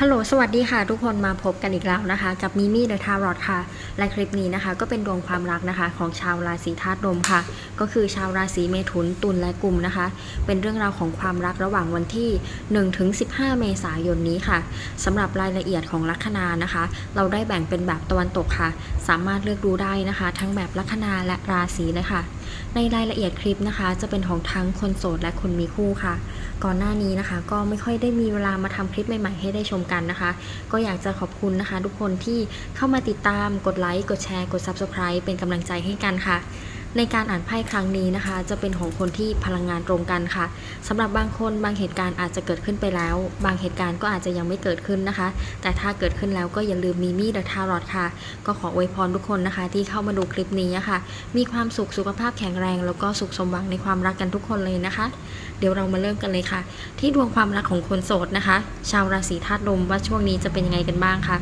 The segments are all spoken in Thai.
ฮัลโหล สวัสดีค่ะ ทุกคนมาพบกันอีกแล้วนะคะ กับมิมี่เดอะทารอตค่ะ และคลิปนี้นะคะ ก็เป็นดวงความรักนะคะ ของชาวราศีธาตุลมค่ะ ก็คือชาวราศีเมถุนตุลและกุมนะคะ เป็นเรื่องราวของความรักระหว่างวันที่1ถึง15 เมษายนนี้ค่ะสำหรับรายละเอียดของลัคนานะคะ เราได้แบ่งเป็นแบบตะวันตกค่ะ สามารถเลือกดูได้นะคะ ทั้งแบบลัคนาและราศีเลยค่ะในรายละเอียดคลิปนะคะ จะเป็นของทั้งคนโสดและคนมีคู่ค่ะ ก่อนหน้านี้นะคะ ก็ไม่ค่อยได้มีเวลามาทำคลิปใหม่ๆให้ได้ชมกันนะคะ ก็อยากจะขอบคุณนะคะ ทุกคนที่เข้ามาติดตามกดไลค์กดแชร์กด Subscribe เป็นกำลังใจให้กันค่ะ ในการอ่านไพ่ครั้งนี้นะคะ จะเป็นของคนที่พลังงานตรงกันค่ะสำหรับบางคนบางเหตุการณ์อาจจะเกิดขึ้นไปแล้ว บางเหตุการณ์ก็อาจจะยังไม่เกิดขึ้นนะคะ แต่ถ้าเกิดขึ้นแล้วก็อย่าลืมมีมี่เดอะทารอตค่ะ ก็ขออวยพรทุกคนนะคะ ที่เข้ามาดูคลิปนี้ะค่ะ มีความสุขสุขภาพแข็งแรง แล้วก็สุขสมหวังในความรักกันทุกคนเลยนะคะ เดี๋ยวเรามาเริ่มกันเลยค่ะ ที่ดวงความรักของคนโสดนะคะ ชาวราศีธาตุลมว่าช่วงนี้จะเป็นยังไงกันบ้างค่ะ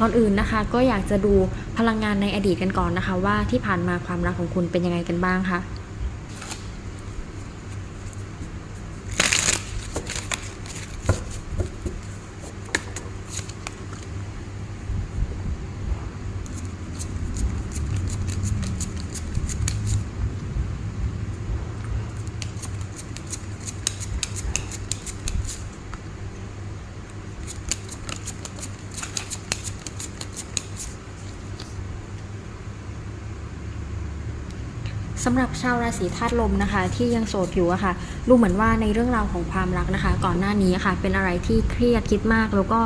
ก่อนอื่นนะคะ ก็อยากจะดูพลังงานในอดีตกันก่อนนะคะ ว่าที่ผ่านมาความรักของคุณเป็นยังไงกันบ้างค่ะ สำหรับชาวราศีธาตุลมนะคะ ที่ยังโสดอยู่อะค่ะดูเหมือนว่าในเรื่องราวของความรักนะคะ ก่อนหน้านี้ค่ะ เป็นอะไรที่เครียดคิดมาก แล้วก็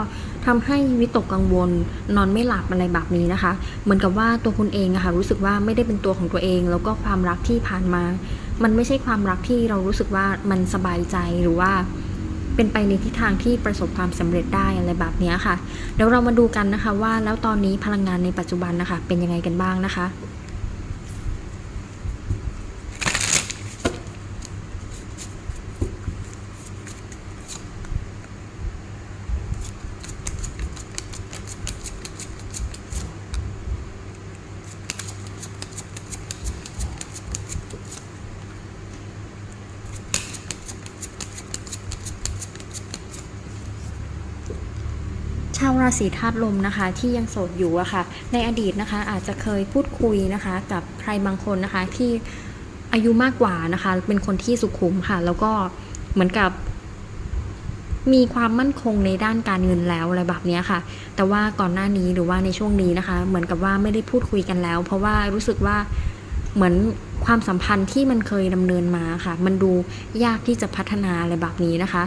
ทำให้วิตกกังวลนอนไม่หลับอะไรแบบนี้นะคะ เหมือนกับว่าตัวคุณเองอะค่ะรู้สึกว่าไม่ได้เป็นตัวของตัวเอง แล้วก็ความรักที่ผ่านมา มันไม่ใช่ความรักที่เรารู้สึกว่ามันสบายใจหรือว่าเป็นไปในทิศทางที่ประสบความสำเร็จได้อะไรแบบนี้ค่ะ เดี๋ยวเรามาดูกันนะคะว่าแล้วตอนนี้พลังงานในปัจจุบันนะคะ เป็นยังไงกันบ้างนะคะ ชาวราศีธาตุลมนะคะ ที่ยังโสดอยู่อะค่ะ ในอดีตนะคะ อาจจะเคยพูดคุยนะคะ กับใครบางคนนะคะ ที่อายุมากกว่านะคะ เป็นคนที่สุขุมค่ะ แล้วก็เหมือนกับ มีความมั่นคงในด้านการเงินแล้วอะไรแบบนี้ค่ะ แต่ว่าก่อนหน้านี้หรือว่าในช่วงนี้นะคะ เหมือนกับว่าไม่ได้พูดคุยกันแล้ว เพราะว่ารู้สึกว่าเหมือนความสัมพันธ์ที่มันเคยดำเนินมาค่ะ มันดูยากที่จะพัฒนาอะไรแบบนี้นะคะ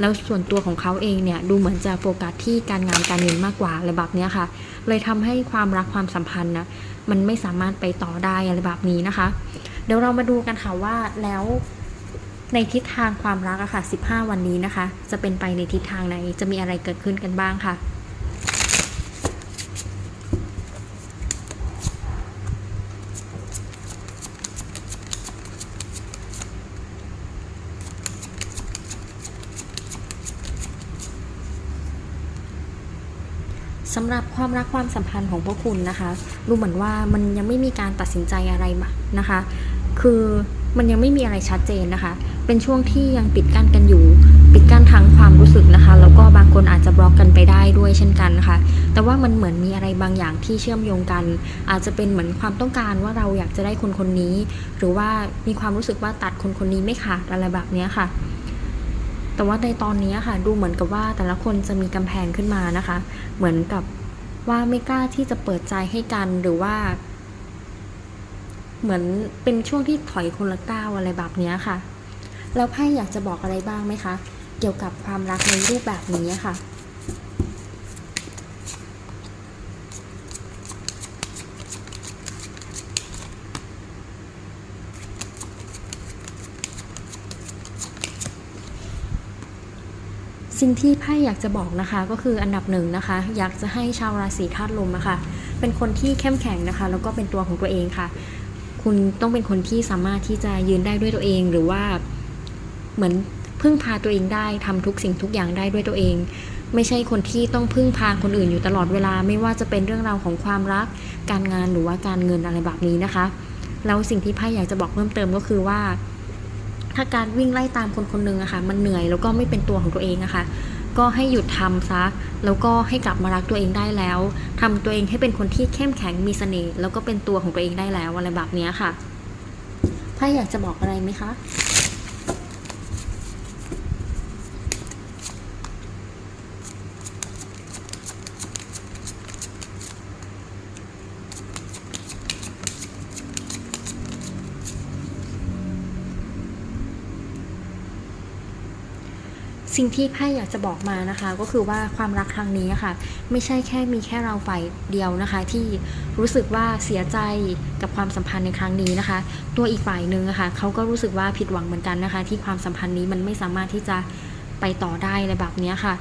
แล้วส่วนตัวของเขาเองเนี่ยดูเหมือนจะโฟกัสที่การงานการเงินมากกว่าอะไรแบบเนี้ยค่ะ เลยทำให้ความรักความสัมพันธ์นะมันไม่สามารถไปต่อได้อะไรแบบนี้นะคะ เดี๋ยวเรามาดูกันค่ะว่าแล้วในทิศทางความรักอะค่ะ 15 วันนี้นะคะ จะเป็นไปในทิศทางไหน จะมีอะไรเกิดขึ้นกันบ้างค่ะ สำหรับความรักความสัมพันธ์ของพวกคุณนะคะ ดูเหมือนว่ามันยังไม่มีการตัดสินใจอะไรนะคะ คือมันยังไม่มีอะไรชัดเจนนะคะ เป็นช่วงที่ยังปิดกั้นกันอยู่ ปิดกั้นทั้งความรู้สึกนะคะ แล้วก็บางคนอาจจะบล็อกกันไปได้ด้วยเช่นกันนะคะ แต่ว่ามันเหมือนมีอะไรบางอย่างที่เชื่อมโยงกัน อาจจะเป็นเหมือนความต้องการว่าเราอยากจะได้คนคนนี้ หรือว่ามีความรู้สึกว่าตัดคนคนนี้ไม่ขาดอะไรแบบนี้ค่ะ แต่ว่าในตอนนี้ค่ะดูเหมือนกับว่าแต่ละคนจะมีกำแพงขึ้นมานะคะ เหมือนกับว่าไม่กล้าที่จะเปิดใจให้กันหรือว่า เหมือนเป็นช่วงที่ถอยคนละก้าวอะไรแบบนี้ค่ะ แล้วไพ่อยากจะบอกอะไรบ้างไหมคะ เกี่ยวกับความรักในรูปแบบนี้ค่ะ สิ่งที่ไพ่อยากจะบอกนะคะก็คืออันดับหนึ่งนะคะ อยากจะให้ชาวราศีธาตุลมอะคะเป็นคนที่เข้มแข็งนะคะ แล้วก็เป็นตัวของตัวเองค่ะ คุณต้องเป็นคนที่สามารถที่จะยืนได้ด้วยตัวเอง หรือว่าเหมือนพึ่งพาตัวเองได้ทำทุกสิ่งทุกอย่างได้ด้วยตัวเอง ไม่ใช่คนที่ต้องพึ่งพาคนอื่นอยู่ตลอดเวลา ไม่ว่าจะเป็นเรื่องราวของความรัก การงานหรือว่าการเงินอะไรแบบนี้นะคะ แล้วสิ่งที่ไพ่อยากจะบอกเพิ่มเติมก็คือว่า ถ้าการวิ่งไล่ตามคนคนหนึ่งอะค่ะมันเหนื่อยแล้วก็ไม่เป็นตัวของตัวเองอะค่ะก็ให้หยุดทำซะแล้วก็ให้กลับมารักตัวเองได้แล้วทำตัวเองให้เป็นคนที่เข้มแข็งมีเสน่ห์แล้วก็เป็นตัวของตัวเองได้แล้วอะไรแบบนี้ค่ะ ถ้าอยากจะบอกอะไรไหมคะ สิ่งที่ไพ่อยากจะบอกมานะคะ ก็คือว่าความรักครั้งนี้ค่ะ ไม่ใช่แค่มีแค่เราฝ่ายเดียวนะคะ ที่รู้สึกว่าเสียใจกับความสัมพันธ์ในครั้งนี้นะคะ ตัวอีกฝ่ายหนึ่งะค่ะเขาก็รู้สึกว่าผิดหวังเหมือนกันนะคะ ที่ความสัมพันธ์นี้มันไม่สามารถที่จะไปต่อได้อะไรแบบนี้ค่ะ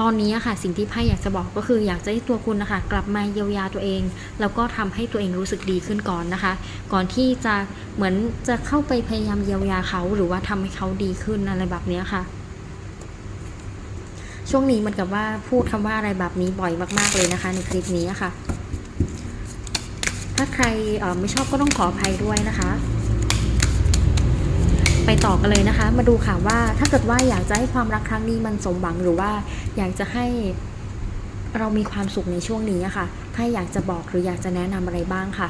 ตอนนี้ค่ะสิ่งที่ไพ่อยากจะบอกก็คืออยากจะให้ตัวคุณนะคะ กลับมาเยียวยาตัวเอง แล้วก็ทำให้ตัวเองรู้สึกดีขึ้นก่อนนะคะ ก่อนที่จะเหมือนจะเข้าไปพยายามเยียวยาเขาหรือว่าทำให้เขาดีขึ้นอะไรแบบนี้ค่ะ ช่วงนี้เหมันกับว่าพูดคำว่าอะไรแบบนี้บ่อยมาก ๆเลยนะคะ ในคลิปนี้ค่ะ ถ้าใครไม่ชอบก็ต้องขออภัยด้วยนะคะ ไปต่อกันเลยนะคะ มาดูค่ะว่าถ้าเกิดว่าอยากจะให้ความรักครั้งนี้มันสมหวังหรือว่าอยากจะให้เรามีความสุขในช่วงนี้ค่ะ ถ้าอยากจะบอกหรืออยากจะแนะนำอะไรบ้างค่ะ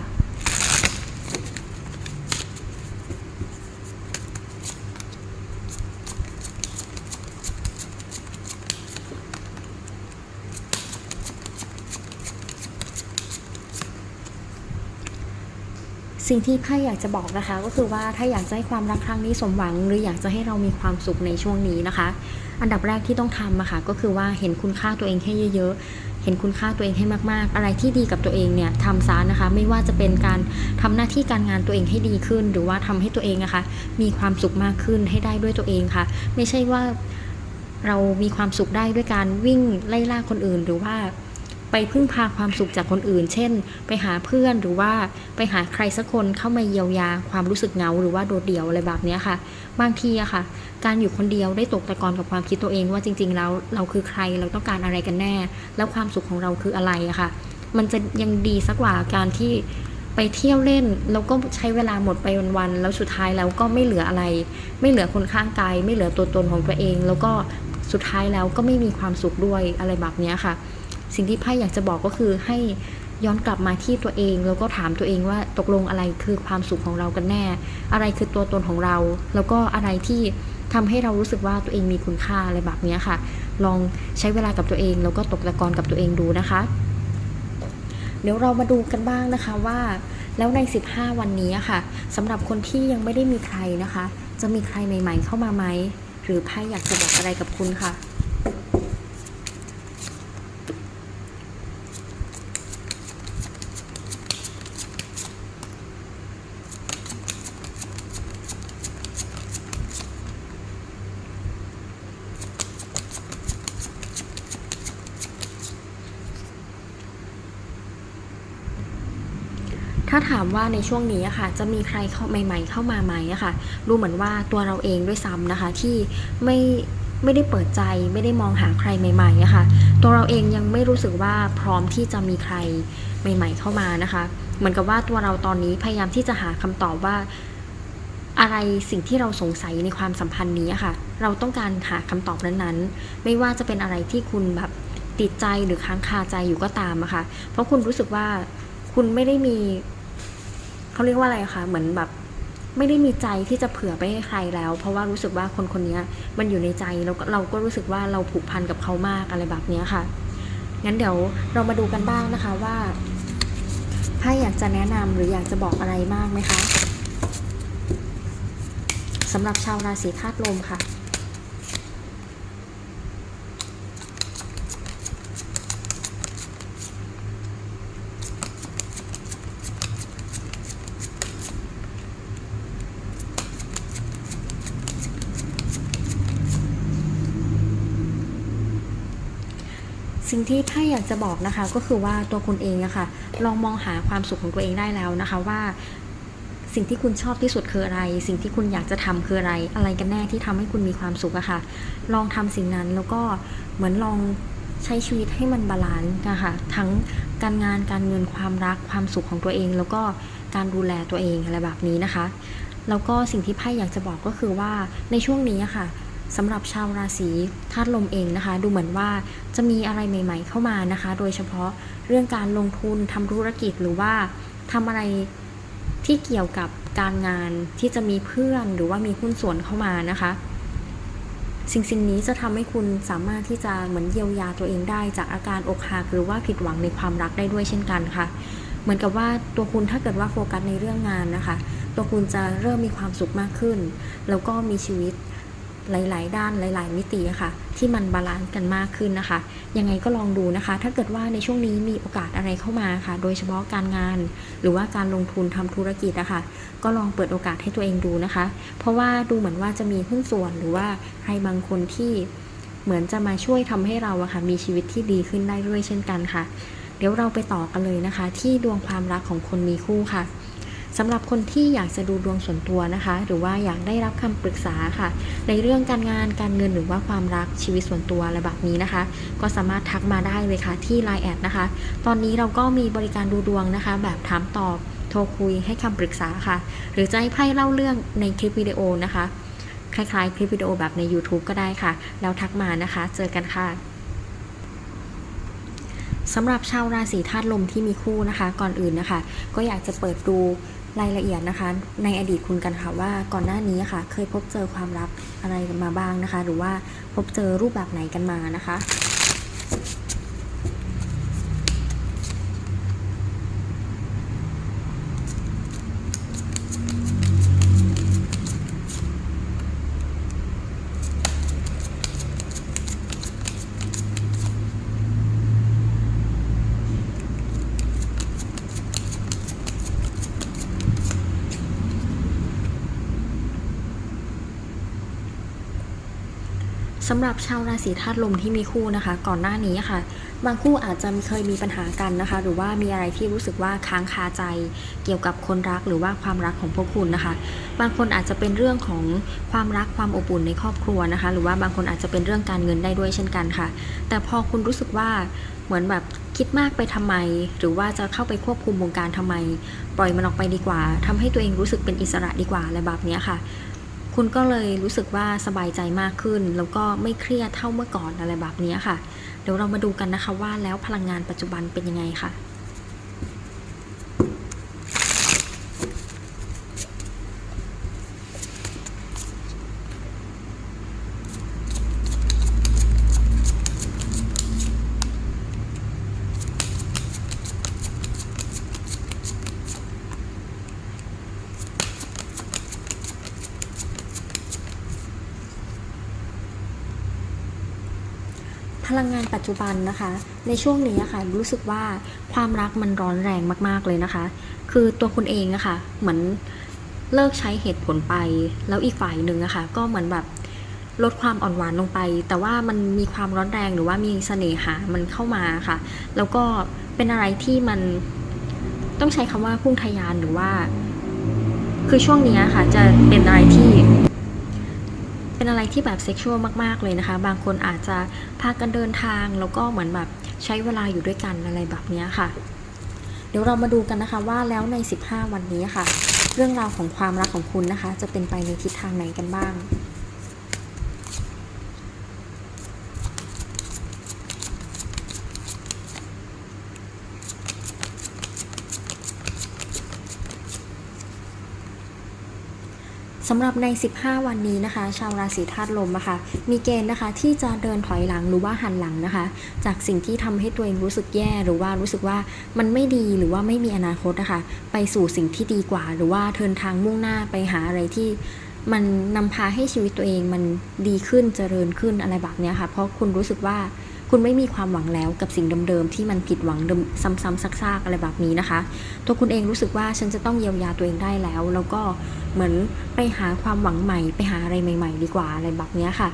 สิ่งที่ไพ่อยากจะบอกนะคะ ก็คือว่าถ้าอยากจะให้ความรักครั้งนี้สมหวัง หรืออยากจะให้เรามีความสุขในช่วงนี้นะคะ อันดับแรกที่ต้องทำอะค่ะก็คือว่าเห็นคุณค่าตัวเองให้เยอะๆเห็นคุณค่าตัวเองให้มากๆ อะไรที่ดีกับตัวเองเนี่ยทำซะนะคะ ไม่ว่าจะเป็นการทำหน้าที่การงานตัวเองให้ดีขึ้น หรือว่าทำให้ตัวเองนะคะ มีความสุขมากขึ้นให้ได้ด้วยตัวเองค่ะ ไม่ใช่ว่าเรามีความสุขได้ด้วยการวิ่งไล่ล่าคนอื่น หรือว่า ไปพึ่งพาความสุขจากคนอื่น เช่น ไปหาเพื่อนหรือว่าไปหาใครสักคนเข้ามาเยียวยาความรู้สึกเหงาหรือว่าโดดเดี่ยวอะไรแบบนี้ค่ะ บางทีอะค่ะ การอยู่คนเดียวได้ตกตะกอนกับความคิดตัวเองว่าจริง ๆ แล้วเราคือใครเราต้องการอะไรกันแน่ แล้วความสุขของเราคืออะไรอะค่ะ มันจะยังดีสักกว่าการที่ไปเที่ยวเล่นแล้วก็ใช้เวลาหมดไปวันๆแล้วสุดท้ายแล้วก็ไม่เหลืออะไร ไม่เหลือคนข้างกายไม่เหลือตัวตนของตัวเอง แล้วก็สุดท้ายแล้วก็ไม่มีความสุขด้วยอะไรแบบนี้ค่ะ สิ่งที่ไพ่อยากจะบอกก็คือให้ย้อนกลับมาที่ตัวเองแล้วก็ถามตัวเองว่าตกลงอะไรคือความสุขของเรากันแน่ อะไรคือตัวตนของเรา แล้วก็อะไรที่ทำให้เรารู้สึกว่าตัวเองมีคุณค่าอะไรแบบนี้ค่ะ ลองใช้เวลากับตัวเอง แล้วก็ตกตะกอนกับตัวเองดูนะคะ เดี๋ยวเรามาดูกันบ้างนะคะว่า แล้วใน 15 วันนี้ค่ะสำหรับคนที่ยังไม่ได้มีใครนะคะ จะมีใครใหม่ ๆ เข้ามาไหมหรือไพ่อยากจะบอกอะไรกับคุณค่ะ ถามว่าในช่วงนี้อะค่ะ จะมีใครเข้าใหม่ ๆ เข้ามาไหมอะค่ะดูเหมือนว่าตัวเราเองด้วยซ้ำนะคะ ที่ไม่ไม่ได้เปิดใจไม่ได้มองหาใครใหม่ๆอะค่ะตัวเราเองยังไม่รู้สึกว่าพร้อมที่จะมีใครใหม่ ๆ เข้ามานะคะ เหมือนกับว่าตัวเราตอนนี้พยายามที่จะหาคำตอบว่าอะไรสิ่งที่เราสงสัยในความสัมพันธ์นี้อะค่ะ เราต้องการหาคำตอบนั้นๆ ไม่ว่าจะเป็นอะไรที่คุณแบบติดใจหรือค้างคาใจอยู่ก็ตามอะค่ะ เพราะคุณรู้สึกว่าคุณไม่ได้มี เขาเรียกว่าอะไรคะเหมือนแบบไม่ได้มีใจที่จะเผื่อไปให้ใครแล้ว เพราะว่ารู้สึกว่าคนคนนี้มันอยู่ในใจแล้วเราก็รู้สึกว่าเราผูกพันกับเขามากอะไรแบบนี้ค่ะ งั้นเดี๋ยวเรามาดูกันบ้างนะคะว่าไพ่อยากจะแนะนำหรืออยากจะบอกอะไรมากไหมคะสำหรับชาวราศีธาตุลมค่ะ สิ่งที่ไพ่อยากจะบอกนะคะก็คือว่าตัวคุณเองอะค่ะลองมองหาความสุขของตัวเองได้แล้วนะคะว่าสิ่งที่คุณชอบที่สุดคืออะไร สิ่งที่คุณอยากจะทำคืออะไร อะไรกันแน่ที่ทำให้คุณมีความสุขอะค่ะ ลองทำสิ่งนั้นแล้วก็เหมือนลองใช้ชีวิตให้มันบาลานซ์นะคะ ทั้งการงาน การเงิน ความรัก ความสุขของตัวเอง แล้วก็การดูแลตัวเองอะไรแบบนี้นะคะ แล้วก็สิ่งที่ไพ่อยากจะบอกก็คือว่าในช่วงนี้อะค่ะ สำหรับชาวราศีธาตุลมเองนะคะ ดูเหมือนว่าจะมีอะไรใหม่ ๆ เข้ามานะคะ โดยเฉพาะเรื่องการลงทุนทำธุรกิจหรือว่าทำอะไรที่เกี่ยวกับการงานที่จะมีเพื่อนหรือว่ามีหุ้นส่วนเข้ามานะคะ สิ่งสิ่งนี้จะทำให้คุณสามารถที่จะเหมือนเยียวยาตัวเองได้ จากอาการอกหักหรือว่าผิดหวังในความรักได้ด้วยเช่นกันค่ะ เหมือนกับว่าตัวคุณถ้าเกิดว่าโฟกัสในเรื่องงานนะคะ ตัวคุณจะเริ่มมีความสุขมากขึ้น แล้วก็มีชีวิต หลาย ๆ ด้านหลาย ๆ มิติอะค่ะ ที่มันบาลานซ์กันมากขึ้นนะคะ ยังไงก็ลองดูนะคะ ถ้าเกิดว่าในช่วงนี้มีโอกาสอะไรเข้ามาค่ะ โดยเฉพาะการงาน หรือว่าการลงทุนทำธุรกิจอะค่ะก็ลองเปิดโอกาสให้ตัวเองดูนะคะ เพราะว่าดูเหมือนว่าจะมีหุ้นส่วนหรือว่าใครบางคนที่เหมือนจะมาช่วยทำให้เราอะค่ะมีชีวิตที่ดีขึ้นได้ด้วยเช่นกันค่ะ เดี๋ยวเราไปต่อกันเลยนะคะ ที่ดวงความรักของคนมีคู่ค่ะ สำหรับคนที่อยากจะดูดวงส่วนตัวนะคะ หรือว่าอยากได้รับคำปรึกษาค่ะ ในเรื่องการงานการเงินหรือว่าความรักชีวิตส่วนตัวอะไรแบบนี้นะคะ ก็สามารถทักมาได้เลยค่ะที่ Line แอดนะคะ ตอนนี้เราก็มีบริการดูดวงนะคะ แบบถามตอบโทรคุยให้คำปรึกษาค่ะ หรือจะให้ไพ่เล่าเรื่องในคลิปวิดีโอนะคะ คล้ายๆ คลิปวิดีโอแบบใน YouTube ก็ได้ค่ะ แล้วทักมานะคะ เจอกันค่ะสำหรับชาวราศีธาตุลมที่มีคู่นะคะ ก่อนอื่นนะคะ ก็อยากจะเปิดดู รายละเอียดนะคะ ในอดีตคุณกันค่ะว่าก่อนหน้านี้ค่ะ เคยพบเจอความลับอะไรกันมาบ้างนะคะ หรือว่าพบเจอรูปแบบไหนกันมานะคะ สำหรับชาวราศีธาตุลมที่มีคู่นะคะ ก่อนหน้านี้ค่ะ บางคู่อาจจะเคยมีปัญหากันนะคะ หรือว่ามีอะไรที่รู้สึกว่าค้างคาใจ เกี่ยวกับคนรักหรือว่าความรักของพวกคุณนะคะ บางคนอาจจะเป็นเรื่องของความรักความอบอุ่นในครอบครัวนะคะ หรือว่าบางคนอาจจะเป็นเรื่องการเงินได้ด้วยเช่นกันค่ะ แต่พอคุณรู้สึกว่าเหมือนแบบคิดมากไปทำไม หรือว่าจะเข้าไปควบคุมวงการทำไม ปล่อยมันออกไปดีกว่าทำให้ตัวเองรู้สึกเป็นอิสระดีกว่าอะไรแบบนี้ค่ะ คุณก็เลยรู้สึกว่าสบายใจมากขึ้น แล้วก็ไม่เครียดเท่าเมื่อก่อนอะไรแบบนี้ค่ะ เดี๋ยวเรามาดูกันนะคะว่าแล้วพลังงานปัจจุบันเป็นยังไงค่ะ พลังันนะคะ ในช่วงนี้ค่ะรู้สึกว่าความรักมันร้อนแรงมากๆเลยนะคะ คือตัวคุณเองอะค่ะเหมือนเลิกใช้เหตุผลไป แล้วอีกฝ่ายหนึ่งอะคะก็เหมือนแบบลดความอ่อนหวานลงไป แต่ว่ามันมีความร้อนแรงหรือว่ามีเสน่หามันเข้ามาค่ะ แล้วก็เป็นอะไรที่มันต้องใช้คำว่าพุ่งทะยานหรือว่า คือช่วงนี้ค่ะจะเป็นอะไรที่ เป็นอะไรที่แบบเซ็กชวลมากๆเลยนะคะ บางคนอาจจะพากันเดินทางแล้วก็เหมือนแบบใช้เวลาอยู่ด้วยกันอะไรแบบนี้ค่ะ เดี๋ยวเรามาดูกันนะคะว่าแล้วใน 15 วันนี้ค่ะ เรื่องราวของความรักของคุณนะคะ จะเป็นไปในทิศทางไหนกันบ้าง สำหรับใน 15 วันนี้นะคะ ชาวราศีธาตุลมอะค่ะมีเกณฑ์นะคะที่จะเดินถอยหลังหรือว่าหันหลังนะคะ จากสิ่งที่ทำให้ตัวเองรู้สึกแย่หรือว่ารู้สึกว่ามันไม่ดีหรือว่าไม่มีอนาคตนะคะไปสู่สิ่งที่ดีกว่า หรือว่าเทินทางมุ่งหน้าไปหาอะไรที่มันนำพาให้ชีวิตตัวเองมันดีขึ้นเจริญขึ้นอะไรแบบนี้ค่ะ เพราะคุณรู้สึกว่า คุณไม่มีความหวังแล้วกับสิ่งเดิมๆที่มันผิดหวังเดิมซ้ำๆซักๆอะไรแบบนี้นะคะ ตัวคุณเองรู้สึกว่าฉันจะต้องเยียวยาตัวเองได้แล้ว แล้วก็เหมือนไปหาความหวังใหม่ ไปหาอะไรใหม่ ๆ ดีกว่าอะไรแบบเนี้ยค่ะ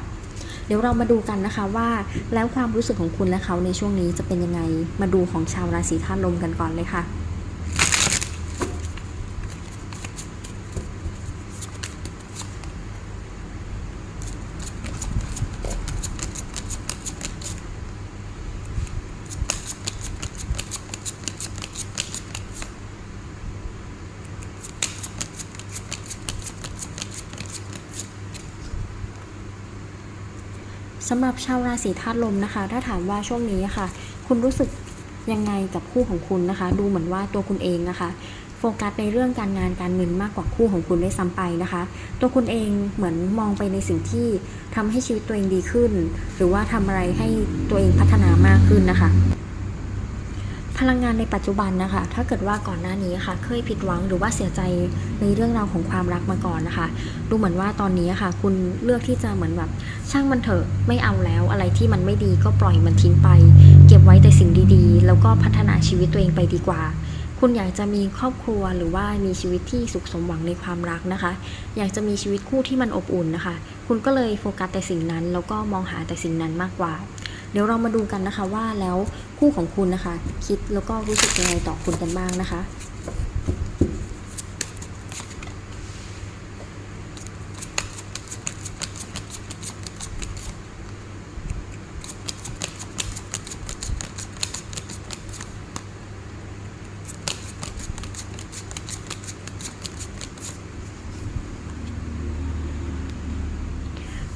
เดี๋ยวเรามาดูกันนะคะว่าแล้วความรู้สึกของคุณและเขาในช่วงนี้จะเป็นยังไง มาดูของชาวราศีธาตุลมกันก่อนเลยค่ะ สำหรับชาวราศีธาตุลมนะคะ ถ้าถามว่าช่วงนี้ค่ะ คุณรู้สึกยังไงกับคู่ของคุณนะคะ ดูเหมือนว่าตัวคุณเองนะคะ โฟกัสในเรื่องการงานการเงินมากกว่าคู่ของคุณได้ซ้ำไปนะคะ ตัวคุณเองเหมือนมองไปในสิ่งที่ทำให้ชีวิตตัวเองดีขึ้น หรือว่าทำอะไรให้ตัวเองพัฒนามากขึ้นนะคะ พลังงานในปัจจุบันนะคะ ถ้าเกิดว่าก่อนหน้านี้ค่ะ เคยผิดหวังหรือว่าเสียใจในเรื่องราวของความรักมาก่อนนะคะ ดูเหมือนว่าตอนนี้ค่ะ คุณเลือกที่จะเหมือนแบบช่างมันเถอะไม่เอาแล้วอะไรที่มันไม่ดีก็ปล่อยมันทิ้งไป เก็บไว้แต่สิ่งดีๆ แล้วก็พัฒนาชีวิตตัวเองไปดีกว่าคุณอยากจะมีครอบครัวหรือว่ามีชีวิตที่สุขสมหวังในความรักนะคะ อยากจะมีชีวิตคู่ที่มันอบอุ่นนะคะ คุณก็เลยโฟกัสแต่สิ่งนั้น แล้วก็มองหาแต่สิ่งนั้นมากกว่า เดี๋ยวเรามาดูกันนะคะว่าแล้ว คู่ของคุณนะคะ คิดแล้วก็รู้สึกยังไงต่อคุณกันบ้างนะคะ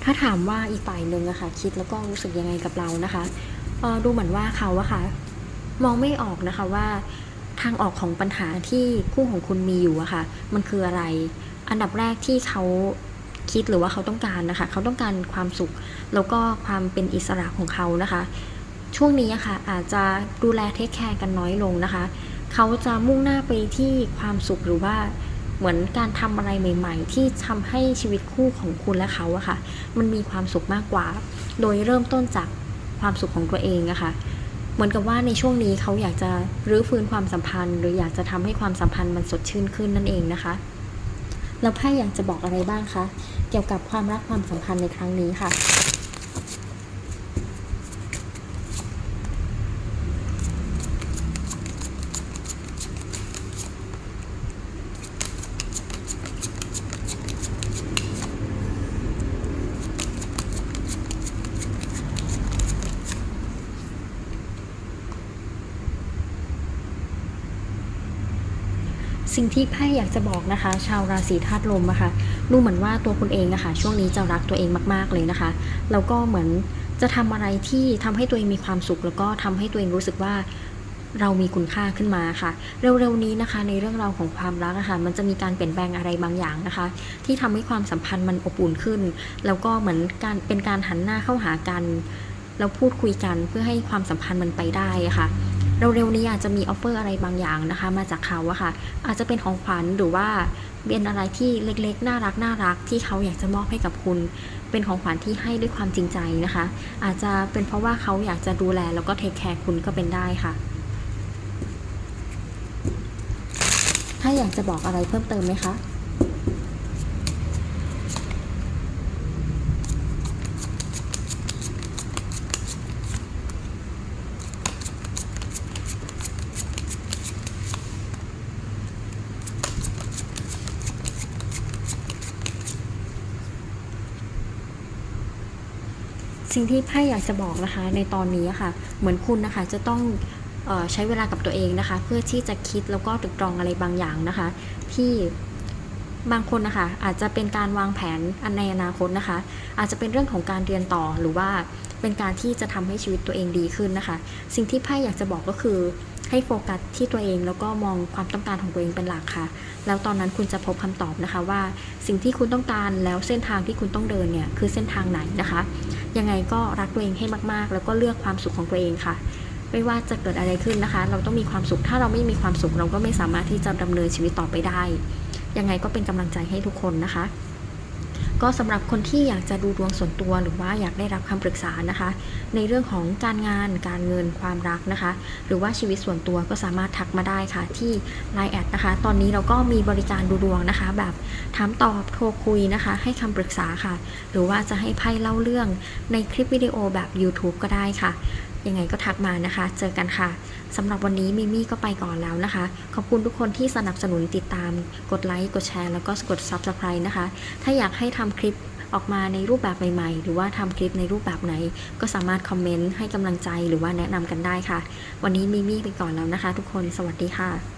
ถ้าถามว่าอีกฝ่ายหนึ่งอะค่ะคิดแล้วก็รู้สึกยังไงกับเรานะคะ ดูเหมือนว่าเขาอะค่ะ มองไม่ออกนะคะว่าทางออกของปัญหาที่คู่ของคุณมีอยู่อะค่ะ มันคืออะไร อันดับแรกที่เขาคิดหรือว่าเขาต้องการนะคะ เขาต้องการความสุข แล้วก็ความเป็นอิสระของเขานะคะ ช่วงนี้อะค่ะอาจจะดูแลเทคแคร์กันน้อยลงนะคะ เขาจะมุ่งหน้าไปที่ความสุขหรือว่าเหมือนการทำอะไรใหม่ ๆ ที่ทำให้ชีวิตคู่ของคุณและเขาอะค่ะ มันมีความสุขมากกว่า โดยเริ่มต้นจาก ความสุขของตัวเองอะค่ะเหมือนกับว่าในช่วงนี้เขาอยากจะรื้อฟื้นความสัมพันธ์ หรืออยากจะทำให้ความสัมพันธ์มันสดชื่นขึ้นนั่นเองนะคะแล้วไพ่อยากจะบอกอะไรบ้างคะเกี่ยวกับความรักความสัมพันธ์ในครั้งนี้ค่ะ สิ่งที่ไพ่อยากจะบอกนะคะ ชาวราศีธาตุลมอะคะดูเหมือนว่าตัวคุณเองอะค่ะช่วงนี้จะรักตัวเองมากๆเลยนะคะแล้วก็เหมือนจะทำอะไรที่ทำให้ตัวเองมีความสุข แล้วก็ทำให้ตัวเองรู้สึกว่าเรามีคุณค่าขึ้นมาค่ะ เร็วๆนี้นะคะ ในเรื่องราวของความรักอะค่ะมันจะมีการเปลี่ยนแปลงอะไรบางอย่างนะคะ ที่ทำให้ความสัมพันธ์มันอบอุ่นขึ้น แล้วก็เหมือนการเป็นการหันหน้าเข้าหากันแล้วพูดคุยกันเพื่อให้ความสัมพันธ์มันไปได้ะค่ะ เร็วๆนี้อาจจะมีออฟเฟอร์อะไรบางอย่างนะคะ มาจากเขาอะค่ะ อาจจะเป็นของขวัญหรือว่าเป็นอะไรที่เล็กๆ น่ารักน่ารักที่เขาอยากจะมอบให้กับคุณ เป็นของขวัญที่ให้ด้วยความจริงใจนะคะ อาจจะเป็นเพราะว่าเขาอยากจะดูแลแล้วก็เทคแคร์คุณก็เป็นได้ค่ะ ถ้าอยากจะบอกอะไรเพิ่มเติมไหมคะ สิ่งที่ไพ่อยากจะบอกนะคะ ในตอนนี้ค่ะ เหมือนคุณนะคะจะต้องออใช้เวลากับตัวเองนะคะ เพื่อที่จะคิดแล้วก็ตรึกตรองอะไรบางอย่างนะคะ ที่บางคนนะคะอาจจะเป็นการวางแผนอันในอนาคตนะคะ อาจจะเป็นเรื่องของการเรียนต่อหรือว่าเป็นการที่จะทำให้ชีวิตตัวเองดีขึ้นนะคะ สิ่งที่ไพ่อยากจะบอกก็คือ ให้โฟกัสที่ตัวเองแล้วก็มองความต้องการของตัวเองเป็นหลักค่ะ แล้วตอนนั้นคุณจะพบคำตอบนะคะว่าสิ่งที่คุณต้องการแล้วเส้นทางที่คุณต้องเดินเนี่ยคือเส้นทางไหนนะคะ ยังไงก็รักตัวเองให้มากๆ แล้วก็เลือกความสุขของตัวเองค่ะ ไม่ว่าจะเกิดอะไรขึ้นนะคะ เราต้องมีความสุข ถ้าเราไม่มีความสุขเราก็ไม่สามารถที่จะดำเนินชีวิตต่อไปได้ ยังไงก็เป็นกำลังใจให้ทุกคนนะคะ ก็สำหรับคนที่อยากจะดูดวงส่วนตัวหรือว่าอยากได้รับคำปรึกษานะคะ ในเรื่องของการงานการเงินความรักนะคะ หรือว่าชีวิตส่วนตัวก็สามารถทักมาได้ค่ะที่ Line แอดนะคะ ตอนนี้เราก็มีบริการดูดวงนะคะ แบบถามตอบโทรคุยนะคะ ให้คำปรึกษาค่ะ หรือว่าจะให้ไพ่เล่าเรื่องในคลิปวิดีโอแบบ YouTube ก็ได้ค่ะ ยังไงก็ทักมานะคะ เจอกันค่ะสำหรับวันนี้มิมี่ก็ไปก่อนแล้วนะคะ ขอบคุณทุกคนที่สนับสนุนติดตาม กดไลค์ กดแชร์ แล้วก็กด Subscribe นะคะ ถ้าอยากให้ทำคลิปออกมาในรูปแบบใหม่ๆ หรือว่าทำคลิปในรูปแบบไหน ก็สามารถคอมเมนต์ให้กำลังใจหรือว่าแนะนำกันได้ค่ะ วันนี้มิมี่ไปก่อนแล้วนะคะ ทุกคน สวัสดีค่ะ